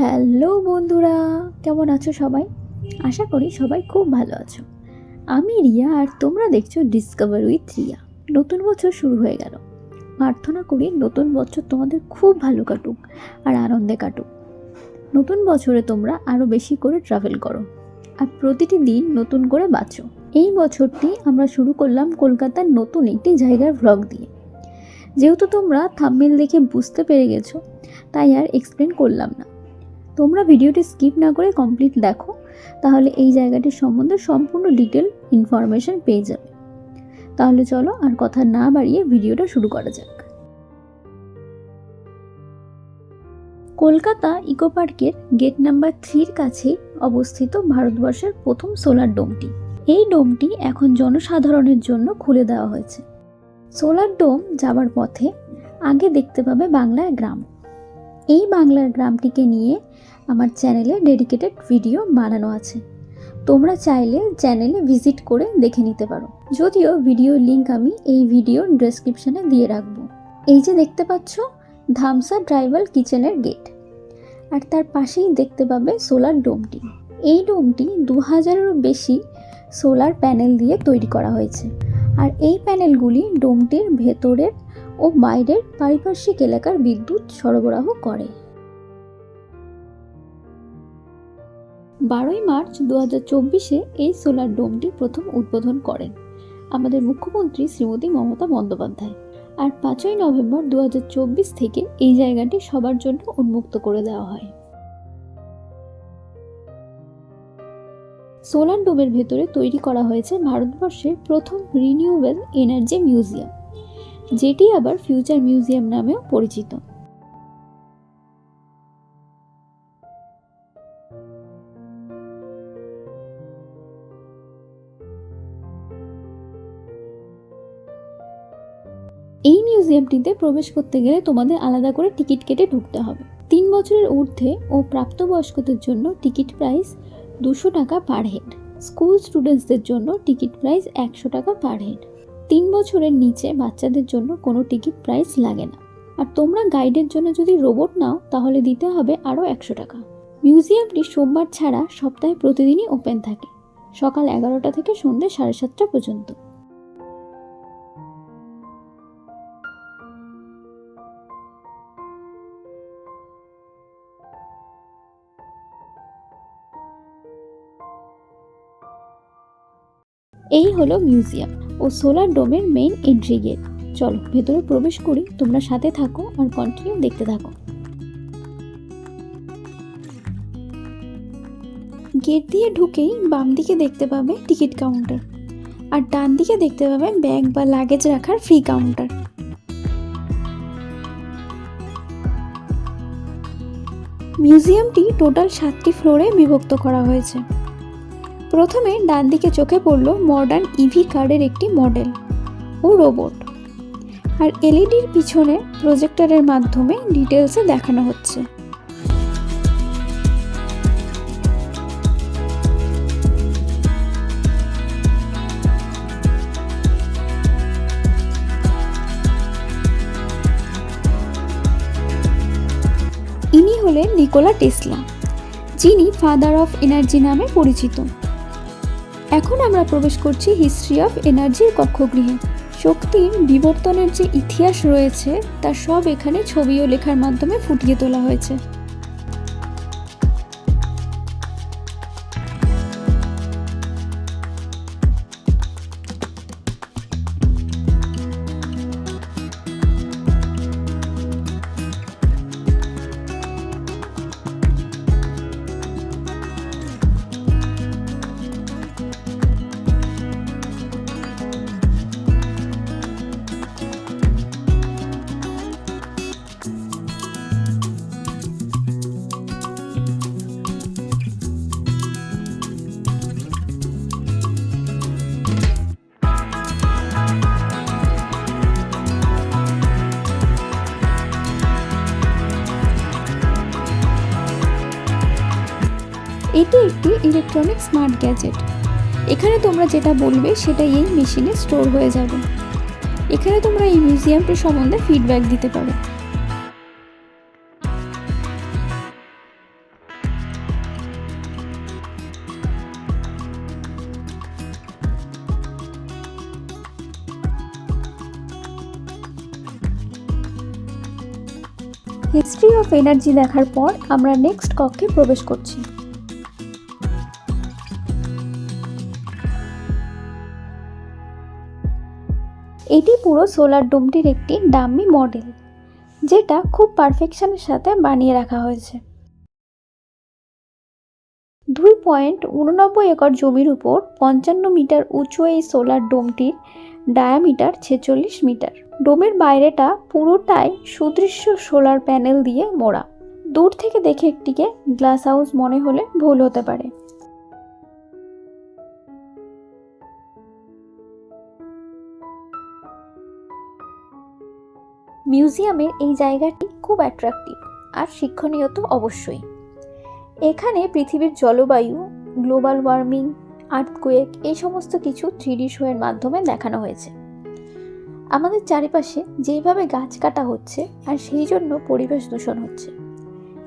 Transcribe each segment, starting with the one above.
Hello বন্ধুরা, কেমন আছো সবাই? আশা করি সবাই খুব ভালো আছো। আমি রিয়া আর তোমরা দেখছ ডিসকভার উইথ রিয়া। নতুন বছর শুরু হয়ে গেল। প্রার্থনা করি নতুন বছর তোমাদের খুব ভালো কাটুক আর আনন্দে কাটুক। নতুন বছরে তোমরা আরও বেশি করে ট্রাভেল করো আর প্রতিটি দিন নতুন করে বাঁচো। এই বছরটি আমরা শুরু করলাম কলকাতার নতুন একটি জায়গার ভ্লগ দিয়ে। যেহেতু তোমরা থাম্বনেল দেখে বুঝতে পেরে গেছো, তাই আর এক্সপ্লেন করলাম না। তোমরা ভিডিওটি স্কিপ না করে কমপ্লিট দেখো, তাহলে এই জায়গাটির সম্বন্ধে সম্পূর্ণ ডিটেল ইনফরমেশন পেয়ে যাবে। তাহলে চলো আর কথা না বাড়িয়ে ভিডিওটা শুরু করা যাক। কলকাতা ইকো পার্কের গেট নাম্বার থ্রির কাছে অবস্থিত ভারতবর্ষের প্রথম সোলার ডোমটি। এই ডোমটি এখন জনসাধারণের জন্য খুলে দেওয়া হয়েছে। সোলার ডোম যাবার পথে আগে দেখতে পাবে বাংলার গ্রাম। এই বাংলার গ্রামটিকে নিয়ে আমার চ্যানেলে ডেডিকেটেড ভিডিও বানানো আছে। তোমরা চাইলে চ্যানেলে ভিজিট করে দেখে নিতে পারো। যদিও ভিডিও লিংক আমি এই ভিডিওর ডেসক্রিপশনে দিয়ে রাখব। এই যে দেখতে পাচ্ছ, ধামসা ড্রাইভাল কিচেনের গেট। আর তার পাশেই দেখতে পাবে সোলার ডোমটি। এই ডোমটি দু হাজারেরও বেশি সোলার প্যানেল দিয়ে তৈরি করা হয়েছে। আর এই প্যানেলগুলি ডোমটির ভেতরের ও বাইরের পারিপার্শ্বিক এলাকার বিদ্যুৎ সরবরাহ করে। বারোই মার্চ দু চব্বিশে এই সোলার ডোমটি প্রথম উদ্বোধন করেন আমাদের মুখ্যমন্ত্রী শ্রীমতী মমতা বন্দ্যোপাধ্যায়। আর পাঁচই নভেম্বর দু হাজার চব্বিশ থেকে এই জায়গাটি সবার জন্য উন্মুক্ত করে দেওয়া হয়। সোলার ডোমের ভেতরে তৈরি করা হয়েছে ভারতবর্ষের প্রথম রিনিউয়েবল এনার্জি মিউজিয়াম যেটি আবার ফিউচার মিউজিয়াম নামেও পরিচিত। এই মিউজিয়ামটিতে প্রবেশ করতে গেলে তোমাদের আলাদা করে টিকিট কেটে ঢুকতে হবে। তিন বছরের ঊর্ধ্বে ও প্রাপ্তবয়স্কদের জন্য টিকিট প্রাইস দুশো টাকা পার হেড। স্কুল স্টুডেন্টসদের জন্য টিকিট প্রাইস একশো টাকা পার হেড। তিন বছরের নিচে বাচ্চাদের জন্য কোনো টিকিট প্রাইস লাগে না। আর তোমরা গাইডের জন্য যদি রোবট নাও, তাহলে দিতে হবে আরও একশো টাকা। মিউজিয়ামটি সোমবার ছাড়া সপ্তাহে প্রতিদিনই ওপেন থাকে। সকাল এগারোটা থেকে সন্ধ্যে সাড়ে সাতটা পর্যন্ত। এই হলো মিউজিয়াম। ও সোলার ডোমের মেইন এন্ট্রি গেট চলো, ভেতরে প্রবেশ করি, তোমরা সাথে থাকো আর কন্টিনিউ দেখতে থাকো। গেট দিয়ে ঢুকেই বাম দিকে দেখতে পাবে টিকিট কাউন্টার আর ডান দিকে দেখতে পাবে ব্যাগ বা লাগেজ রাখার ফ্রি কাউন্টার মিউজিয়ামটি টোটাল সাতটি ফ্লোরে বিভক্ত করা হয়েছে। প্রথমে ডান দিকে চোখে পড়ল মডার্ন ইভি কার্ডের একটি মডেল ও রোবট আর এলইডির পিছনে প্রজেক্টরের মাধ্যমে ডিটেলসে দেখানো হচ্ছে। ইনি হলেন নিকোলা টেসলা, যিনি ফাদার অফ এনার্জি নামে পরিচিত। এখন আমরা প্রবেশ করছি হিস্ট্রি অফ এনার্জির কক্ষগৃহে। শক্তির বিবর্তনের যে ইতিহাস রয়েছে, তা সব এখানে ছবি ও লেখার মাধ্যমে ফুটিয়ে তোলা হয়েছে। এটি একটি ইলেকট্রনিক স্মার্ট গ্যাজেট এখানে তোমরা যেটা বলবে সেটা এই মেশিনে স্টোর হয়ে যাবে। এখানে তোমরা এই মিউজিয়ামটি সম্বন্ধে ফিডব্যাক দিতে পারো। হিস্ট্রি অফ এনার্জি দেখার পর আমরা নেক্সট কক্ষে প্রবেশ করছি। এটি পুরো সোলার ডোমটির একটি ডাম্মি মডেল, যেটা খুব পারফেকশনের সাথে বানিয়ে রাখা হয়েছে। দুই পয়েন্ট উননব্বই একর জমির উপর পঞ্চান্ন মিটার উঁচু এই সোলার ডোমটির ডায়ামিটার ছেচল্লিশ মিটার। ডোমের বাইরেটা পুরোটাই সুদৃশ্য সোলার প্যানেল দিয়ে মোড়া। দূর থেকে দেখে একটিকে গ্লাস হাউস মনে হলে ভুল হতে পারে। মিউজিয়ামের এই জায়গাটি খুব অ্যাট্রাকটিভ আর শিক্ষণীয় তো অবশ্যই। এখানে পৃথিবীর জলবায়ু গ্লোবাল ওয়ার্মিং আর্থকুয়েক এই সমস্ত কিছু থ্রিডি শোয়ের মাধ্যমে দেখানো হয়েছে। আমাদের চারিপাশে যেইভাবে গাছ কাটা হচ্ছে, আর সেই জন্য পরিবেশ দূষণ হচ্ছে।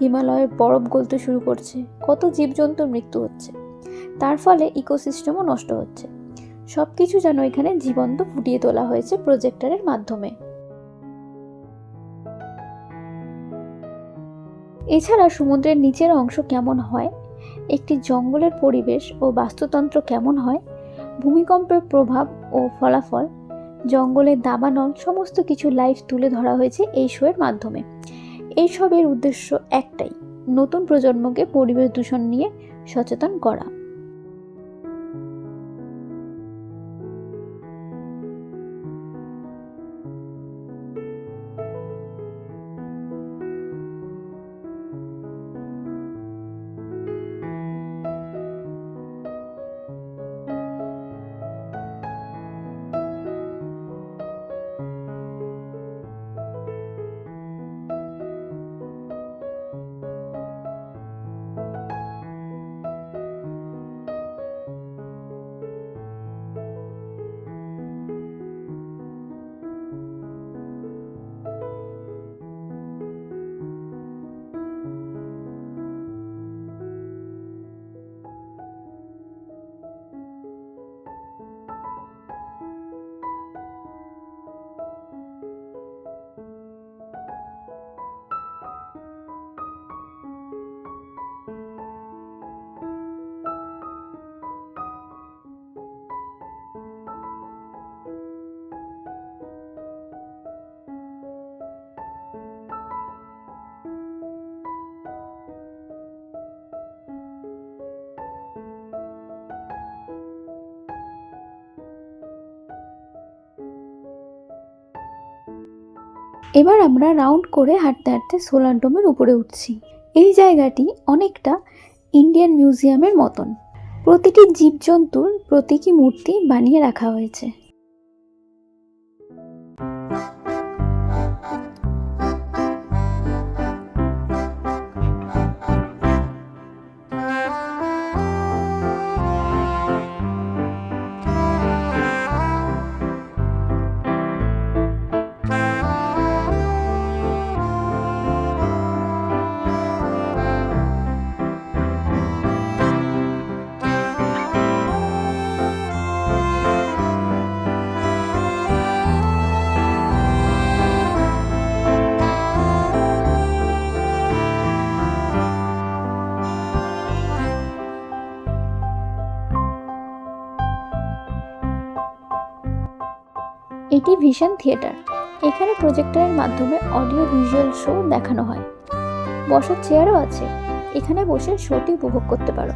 হিমালয়ে বরফ গলতে শুরু করছে, কত জীবজন্তুর মৃত্যু হচ্ছে। তার ফলে ইকোসিস্টেমও নষ্ট হচ্ছে। সব কিছু যেন এখানে জীবন্ত ফুটিয়ে তোলা হয়েছে প্রজেক্টরের মাধ্যমে। এছাড়া সমুদ্রের নিচের অংশ কেমন হয়? একটি জঙ্গলের পরিবেশ ও বাস্তুতন্ত্র কেমন হয়? ভূমিকম্পের প্রভাব ও ফলাফল? জঙ্গলের দাবানল সমস্ত কিছু লাইভ তুলে ধরা হয়েছে এই শোয়ের মাধ্যমে। এই সবের উদ্দেশ্য একটাই, নতুন প্রজন্মকে পরিবেশ দূষণ নিয়ে সচেতন করা। এবার আমরা রাউন্ড করে হাঁটতে হাঁটতে সোলার ডোমের উপরে উঠছি। এই জায়গাটি অনেকটা ইন্ডিয়ান মিউজিয়ামের মতন। প্রতিটি জীবজন্তুর প্রতীকী মূর্তি বানিয়ে রাখা হয়েছে। এটি ভিশন থিয়েটার। এখানে প্রজেক্টরের মাধ্যমে অডিও ভিজুয়াল শো দেখানো হয়। বসার চেয়ারও আছে। এখানে বসে শোটি উপভোগ করতে পারো।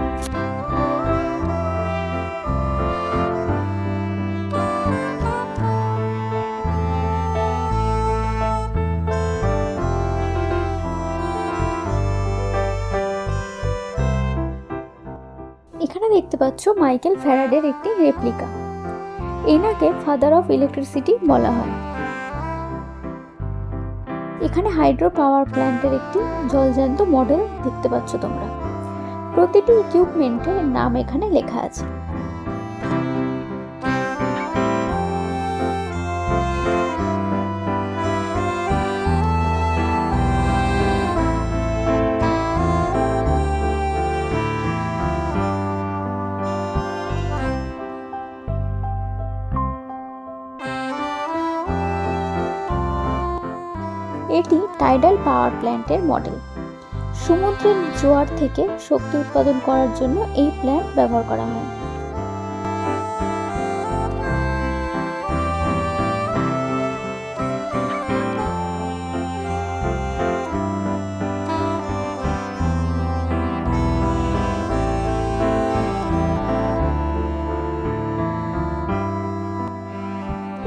এখানে দেখতে পাচ্ছ মাইকেল ফ্যারাডের একটি রেপ্লিকা। এনাকে ফাদার অফ ইলেকট্রিসিটি বলা হয়। এখানে হাইড্রো পাওয়ার প্ল্যান্টের একটি জলজান্ত মডেল দেখতে পাচ্ছ তোমরা। প্রতিটি ইকুইপমেন্টের নাম এখানে লেখা আছে। এটি টাইডাল পাওয়ার প্ল্যান্টের মডেল সমুদ্রের জোয়ার থেকে শক্তি উৎপাদন করার জন্য এই প্ল্যান্ট ব্যবহার করা হয়।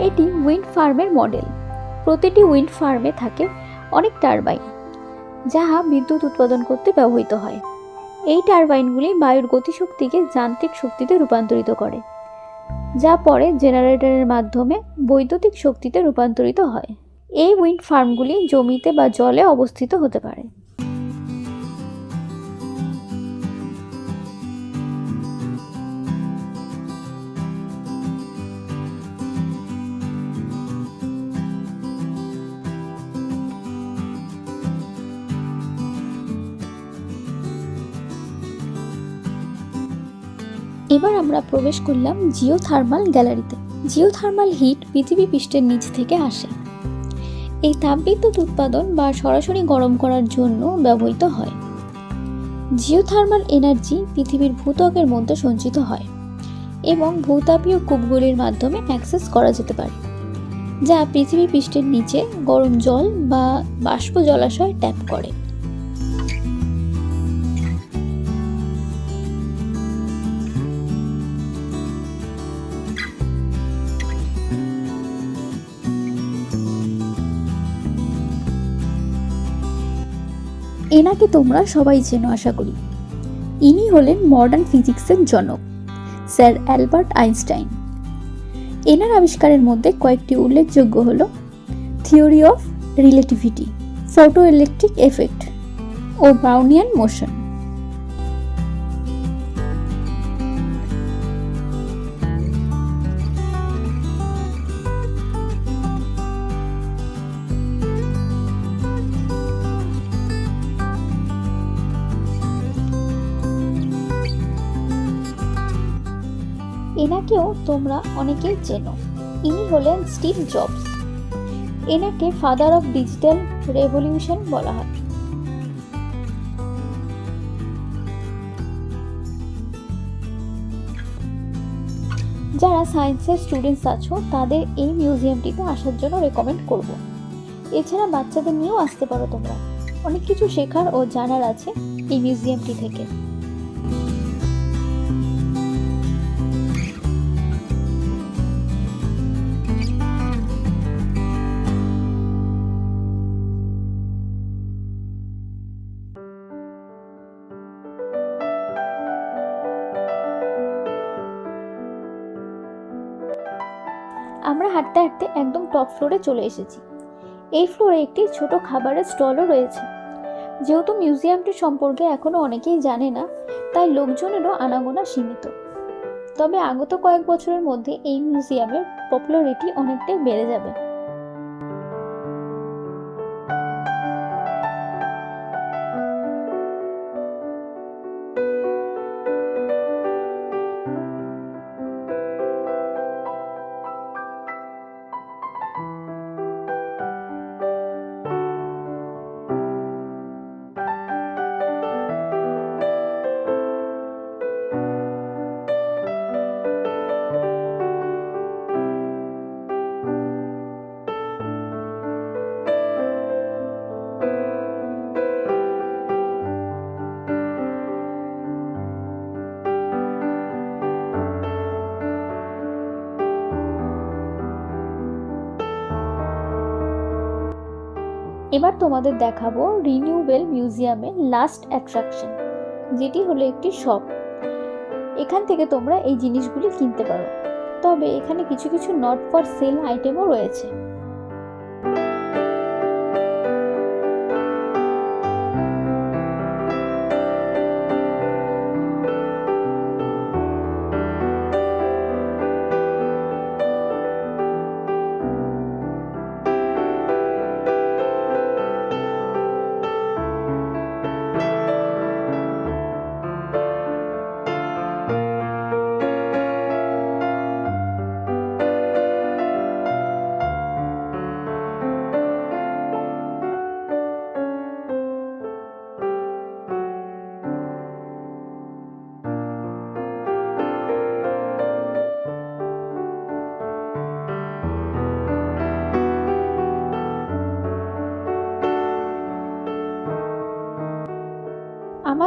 এটি উইন্ড ফার্মের মডেল প্রতিটি উইন্ড ফার্মে থাকে অনেক টারবাইন, যাহা বিদ্যুৎ উৎপাদন করতে ব্যবহৃত হয়। এই টারবাইনগুলি বায়ুর গতিশক্তিকে যান্ত্রিক শক্তিতে রূপান্তরিত করে, যা পরে জেনারেটরের মাধ্যমে বৈদ্যুতিক শক্তিতে রূপান্তরিত হয়। এই উইন্ড ফার্মগুলি জমিতে বা জলে অবস্থিত হতে পারে। এবার আমরা প্রবেশ করলাম জিও থার্মাল গ্যালারিতে। জিও থার্মাল হিট পৃথিবী পৃষ্ঠের নিচ থেকে আসে। এই তাপবিদ্যুৎ উৎপাদন বা সরাসরি গরম করার জন্য ব্যবহৃত হয়। জিওথার্মাল এনার্জি পৃথিবীর ভূত্বকের মধ্যে সঞ্চিত হয় এবং ভূতাপীয় কূপগুলির মাধ্যমে অ্যাক্সেস করা যেতে পারে, যা পৃথিবী পৃষ্ঠের নিচে গরম জল বা বাষ্প জলাশয় ট্যাপ করে। এনাকে তোমরা সবাই চেনো, আশা করি। ইনি হলেন মডার্ন ফিজিক্সের জনক, স্যার অ্যালবার্ট আইনস্টাইন। এনার আবিষ্কারের মধ্যে কয়েকটি উল্লেখযোগ্য হল, theory of relativity photo electric effect O Brownian motion. এনাকেও তোমরা অনেকেই চেনো। ইনি হলেন স্টিভ জবস। এনাকে ফাদার অফ ডিজিটাল রেভলিউশন বলা হয়। যারা সায়েন্সের স্টুডেন্টস আছো, তাদের এই মিউজিয়ামটিতে আসার জন্য রেকমেন্ড করব। এছাড়া বাচ্চাদের নিয়েও আসতে পারো তোমরা। অনেক কিছু শেখার ও জানার আছে এই মিউজিয়ামটি থেকে। টপ ফ্লোরে চলে এসেছি। এই ফ্লোরে একটি ছোট খাবারের স্টলও রয়েছে। যেহেতু মিউজিয়ামটি সম্পর্কে এখনও অনেকেই জানে না, তাই লোকজনেরও আনাগোনা সীমিত। তবে আগত কয়েক বছরের মধ্যে এই মিউজিয়ামের পপুলারিটি অনেকটাই বেড়ে যাবে। এবার তোমাদের দেখাবো রিনিউবেল মিউজিয়ামের লাস্ট অ্যাট্রাকশন যেটি হলো একটি শপ এখান থেকে তোমরা এই জিনিসগুলি কিনতে পারো। তবে এখানে কিছু কিছু নট ফর সেল আইটেমও রয়েছে।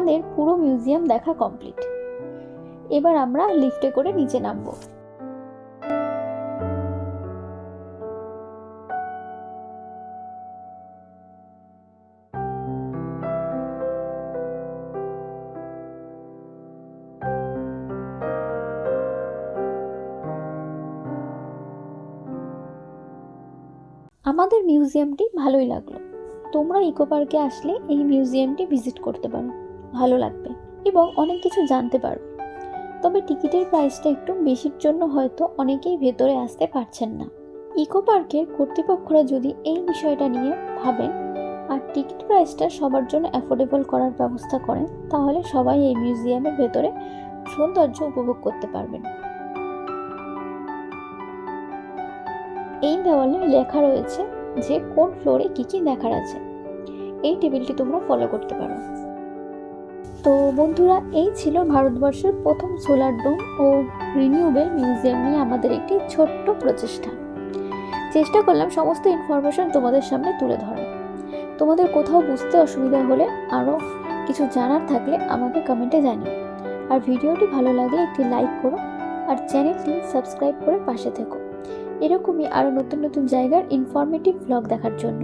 আমাদের পুরো মিউজিয়াম দেখা কমপ্লিট। এবার আমরা লিফটে করে নিচে নামবো। আমাদের মিউজিয়ামটি ভালোই লাগল। তোমরা ইকো পার্কে আসলে এই মিউজিয়ামটি ভিজিট করতে পারো। ভালো লাগবে এবং অনেক কিছু জানতে পারো। তবে টিকিটের প্রাইসটা একটু বেশির জন্য হয়তো অনেকেই ভেতরে আসতে পারছেন না। ইকো পার্কের কর্তৃপক্ষরা যদি এই বিষয়টা নিয়ে ভাবেন আর টিকিট প্রাইসটা সবার জন্য অ্যাফোর্ডেবল করার ব্যবস্থা করেন, তাহলে সবাই এই মিউজিয়ামের ভেতরে সৌন্দর্য উপভোগ করতে পারবেন। এই দেওয়ালে লেখা রয়েছে যে কোন ফ্লোরে কি কি দেখার আছে। এই টেবিলটি তোমরা ফলো করতে পারো। তো বন্ধুরা, এই ছিল ভারতবর্ষের প্রথম সোলার ডোম ও রিনিউবেল মিউজিয়াম নিয়ে আমাদের একটি ছোট্ট প্রচেষ্টা। চেষ্টা করলাম সমস্ত ইনফরমেশন তোমাদের সামনে তুলে ধরার। তোমাদের কোথাও বুঝতে অসুবিধা হলে আরও কিছু জানার থাকলে আমাকে কমেন্টে জানিও। আর ভিডিওটি ভালো লাগলে একটি লাইক করো আর চ্যানেলটি সাবস্ক্রাইব করে পাশে থেকো। এরকমই আরও নতুন নতুন জায়গার ইনফরমেটিভ ব্লগ দেখার জন্য।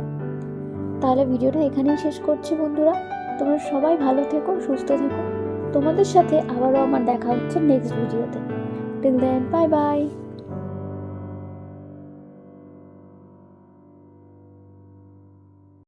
তাহলে ভিডিওটা এখানেই শেষ করছি বন্ধুরা। তোমরা সবাই ভালো থেকো, সুস্থ থেকো। তোমাদের সাথে আবারও আমার দেখা হচ্ছে নেক্সট ভিডিওতে টিল দেন বাই বাই